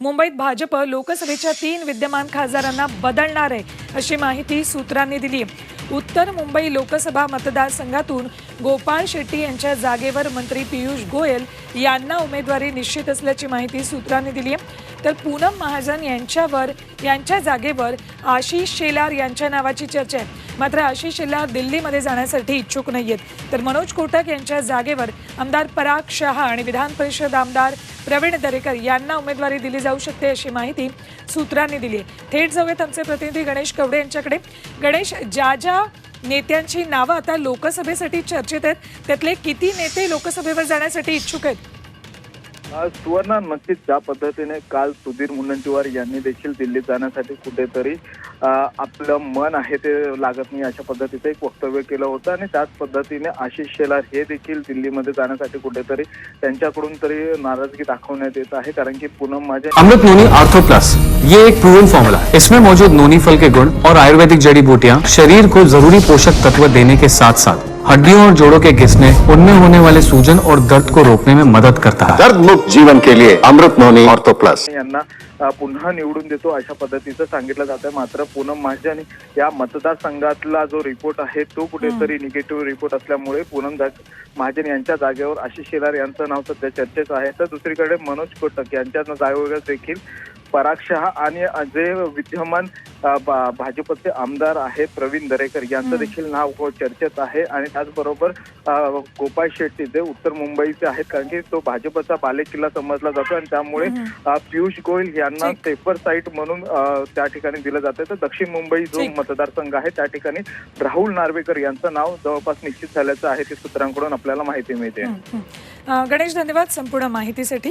मुंबईत भाजप लोकसभेच्या तीन विद्यमान खासदारांना बदलणार आहे अशी माहिती सूत्रांनी दिली. उत्तर मुंबई लोकसभा मतदारसंघातून गोपाळ शेट्टी यांच्या जागेवर मंत्री पियुष गोयल यांना उमेदवारी निश्चित असल्याची माहिती सूत्रांनी दिली आहे. तर पूनम महाजन यांच्यावर यांच्या जागेवर आशिष शेलार यांच्या नावाची चर्चा आहे. मात्र आशिष शेलार दिल्लीमध्ये जाण्यासाठी इच्छुक नाहीयेत. तर मनोज कोटक यांच्या जागेवर आमदार पराग शहा आणि विधान परिषद आमदार प्रवीण दरेकर यांना उमेदवारी दिली जाऊ शकते अशी माहिती सूत्रांनी दिली आहे. थेट जाऊयात आमचे प्रतिनिधी गणेश कवडे यांच्याकडे. गणेश ज्या ज्या नेत्यांची नावं आता लोकसभेसाठी चर्चेत आहेत त्यातले किती नेते लोकसभेवर जाण्यासाठी इच्छुक आहेत? सुवर्ण नक्कीच ज्या पद्धतीने काल सुधीर मुनगंटीवार यांनी देखील दिल्लीत जाण्यासाठी कुठेतरी आपलं मन आहे ते लागत नाही अशा पद्धतीचं एक वक्तव्य केलं होतं आणि त्याच पद्धतीने आशिष शेलार हे देखील दिल्लीमध्ये जाण्यासाठी कुठेतरी त्यांच्याकडून तरी नाराजगी दाखवण्यात येत आहे. कारण की पूनम माझ्या अमृत नोनी आर्थो प्लस. ये एक प्रूवन फॉर्मूला इसमें मौजूद नोनी फल के गुण और आयुर्वेदिक जड़ी बूटियाँ शरीर को जरूरी पोषक तत्व देने के साथ साथ हड्डियों और जोड़ों के घिसने उनमें होने वाले सूजन और दर्द को रोकने में मदद करता है। दर्द मुक्त जीवन के लिए अमृत नोनी ऑर्थो प्लस। यांना पुन्हा निवडून देतो अशा पद्धतीचं सांगितलं जात आहे. मात्र पूनम महाजन या मतदारसंघातला जो रिपोर्ट आहे तो कुठेतरी निगेटिव्ह रिपोर्ट असल्यामुळे पूनम महाजन यांच्या जागेवर आशिष शेलार यांचं नाव सध्या चर्चेत आहे. तर दुसरीकडे मनोज कोटक यांच्या जागेवर देखील पराग शहा आणि जे विद्यमान भाजपचे आमदार आहेत प्रवीण दरेकर यांचं देखील नाव व चर्चेत आहे आणि त्याचबरोबर गोपाळ शेट्टी जे उत्तर मुंबईचे आहेत कारण की तो भाजपचा बालेकिल्ला समजला जातो आणि त्यामुळे पियुष गोयल यांना. पेपर साईट म्हणून त्या ठिकाणी दिलं जातं तर दक्षिण मुंबई जो. मतदारसंघ आहे त्या ठिकाणी राहुल नार्वेकर यांचं नाव जवळपास निश्चित झाल्याचं आहे ते सूत्रांकडून आपल्याला माहिती मिळते हं, हं. गणेश धन्यवाद संपूर्ण माहितीसाठी